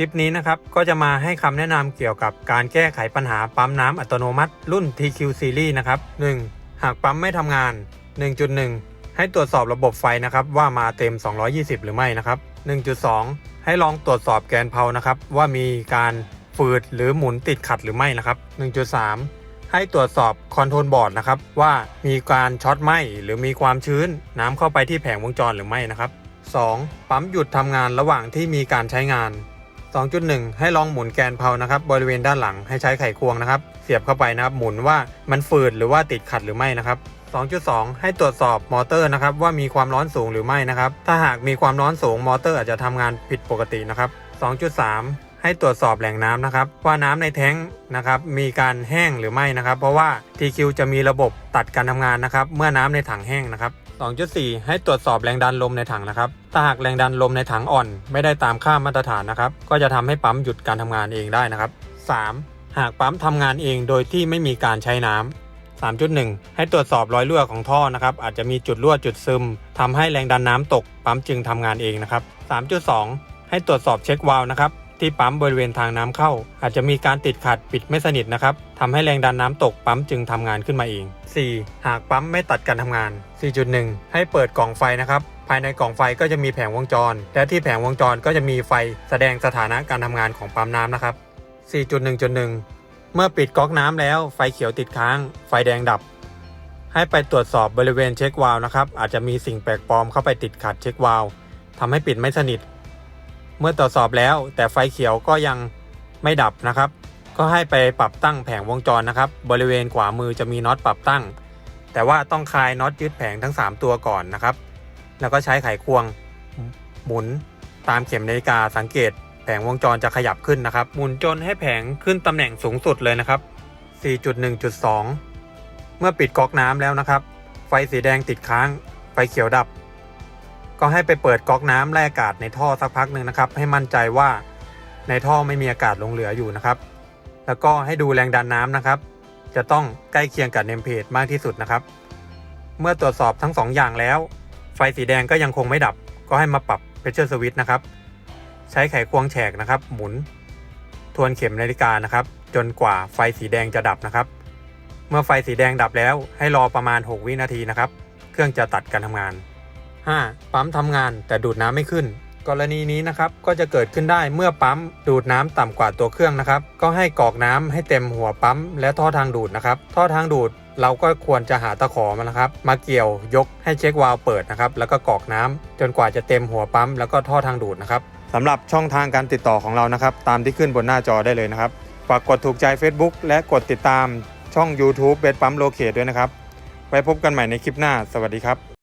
คลิปนี้นะครับก็จะมาให้คำแนะนำเกี่ยวกับการแก้ไขปัญหาปั๊มน้ำอัตโนมัติ รุ่น TQ Series นะครับ 1. หากปั๊มไม่ทำงาน 1.1 ให้ตรวจสอบระบบไฟนะครับว่ามาเต็ม 220 หรือไม่นะครับ 1.2 ให้ลองตรวจสอบแกนเพลานะครับว่ามีการฝืดหรือหมุนติดขัดหรือไม่นะครับ 1.3 ให้ตรวจสอบคอนโทรลบอร์ดนะครับว่ามีการช็อตไหมหรือมีความชื้นน้ำเข้าไปที่แผงวงจรหรือไม่นะครับ 2. ปั๊มหยุดทำงานระหว่างที่มีการใช้งาน 2.1 ให้ลองหมุนแกนเพลานะครับบริเวณด้านหลังให้ใช้ไขควงนะครับ เสียบเข้าไปนะครับ หมุนว่ามันฝืดหรือว่าติดขัดหรือไม่นะครับ 2.2 ให้ตรวจสอบมอเตอร์นะครับว่ามีความร้อนสูงหรือไม่นะครับ ถ้าหากมีความร้อนสูงมอเตอร์อาจจะทำงานผิดปกตินะครับ 2.3 ให้ตรวจสอบแหล่งน้ำนะครับ ว่าน้ำในแท้งนะครับมีการแห้งหรือไม่นะครับ เพราะว่า TQ จะมีระบบตัดการทำงานนะครับ เมื่อน้ำในถังแห้งนะครับ 2.4 ให้ตรวจสอบแรงดันลมในถังนะครับ ถ้าหากแรงดันลมในถังอ่อน ไม่ได้ตามค่ามาตรฐานนะครับ ก็จะทำให้ปั๊มหยุดการทำงานเองได้นะครับ 3. หากปั๊มทำงานเองโดยที่ไม่มีการใช้น้ำ3.1 ให้ตรวจสอบรอยรั่วของท่อนะครับ อาจจะมีจุดรั่วจุดซึมทำให้แรงดันน้ำตก ปั๊มจึงทำงานเองนะครับ 3.2 ให้ตรวจสอบเช็ควาล์วนะครับ ที่ปั๊มบริเวณทางน้ำเข้า อาจจะมีการติดขัดปิดไม่สนิทนะครับทำให้แรงดันน้ำตกปั๊มจึงทำงานขึ้นมาเอง 4. หากปั๊มไม่ตัดการทำงาน 4.1 ให้เปิดกล่องไฟนะครับภายในกล่องไฟก็จะมีแผงวงจร และที่แผงวงจรก็จะมีไฟแสดงสถานะการทำงานของปั๊มน้ำนะครับ 4.1.1 เมื่อปิดก๊อกน้ำแล้วไฟเขียวติดค้าง ไฟแดงดับ ให้ไปตรวจสอบบริเวณเช็ควาล์วนะครับอาจจะมีสิ่งแปลกปลอมเข้าไปติดขัดเช็ควาล์วทำให้ปิดไม่สนิท เมื่อตรวจสอบแล้ว แต่ไฟเขียวก็ยังไม่ดับนะครับ ก็ให้ไปปรับตั้งแผงวงจรนะครับ บริเวณขวามือจะมีน็อตปรับตั้ง แต่ว่าต้องคลายน็อตยึดแผงทั้ง 3 ตัวก่อนนะครับ แล้วก็ใช้ไขควงหมุนตามเข็มนาฬิกาสังเกตแผงวงจรจะขยับขึ้นนะครับ หมุนจนให้แผงขึ้นตำแหน่งสูงสุดเลยนะครับ 4.1.2 เมื่อปิดก๊อกน้ำแล้วนะครับ ไฟสีแดงติดค้าง ไฟเขียวดับ ก็ให้ไปเปิดก๊อกน้ำไล่อากาศในท่อสักพักหนึ่งนะครับ ให้มั่นใจว่าในท่อไม่มีอากาศลงเหลืออยู่นะครับ แล้วก็ให้ดูแรงดันน้ำนะครับ จะต้องใกล้เคียงกับเนมเพจมากที่สุดนะครับ เมื่อตรวจสอบทั้ง2ออย่างแล้ว ไฟสีแดงก็ยังคงไม่ดับ ก็ให้มาปรับ pressure switch นะครับ ใช้ไขควงแฉกนะครับ หมุน ทวนเข็มนาฬิกานะครับ จนกว่าไฟสีแดงจะดับนะครับ เมื่อไฟสีแดงดับแล้ว ให้รอประมาณ 6 วินาทีนะครับ เครื่องจะตัดการทำงาน 5. ปั๊มทำงานแต่ดูดน้ำไม่ขึ้น กรณีนี้นะครับก็จะเกิดขึ้นได้เมื่อปั๊มดูดน้ำต่ำกว่าตัวเครื่องนะครับ ก็ให้กรอกน้ำให้เต็มหัวปั๊มและท่อทางดูดนะครับ ท่อทางดูดเราก็ควรจะหาตะขอมานะครับ มาเกี่ยวยกให้เช็ควาล์วเปิดนะครับ แล้วก็กรอกน้ำจนกว่าจะเต็มหัวปั๊มแล้วก็ท่อทางดูดนะครับสำหรับช่องทางการติดต่อของเรานะครับ ตามที่ขึ้นบนหน้าจอได้เลยนะครับฝากกดถูกใจ Facebook และกดติดตามช่อง YouTube เบสปั๊มโลเคด้วยนะครับ ไว้พบกันใหม่ในคลิปหน้า สวัสดีครับ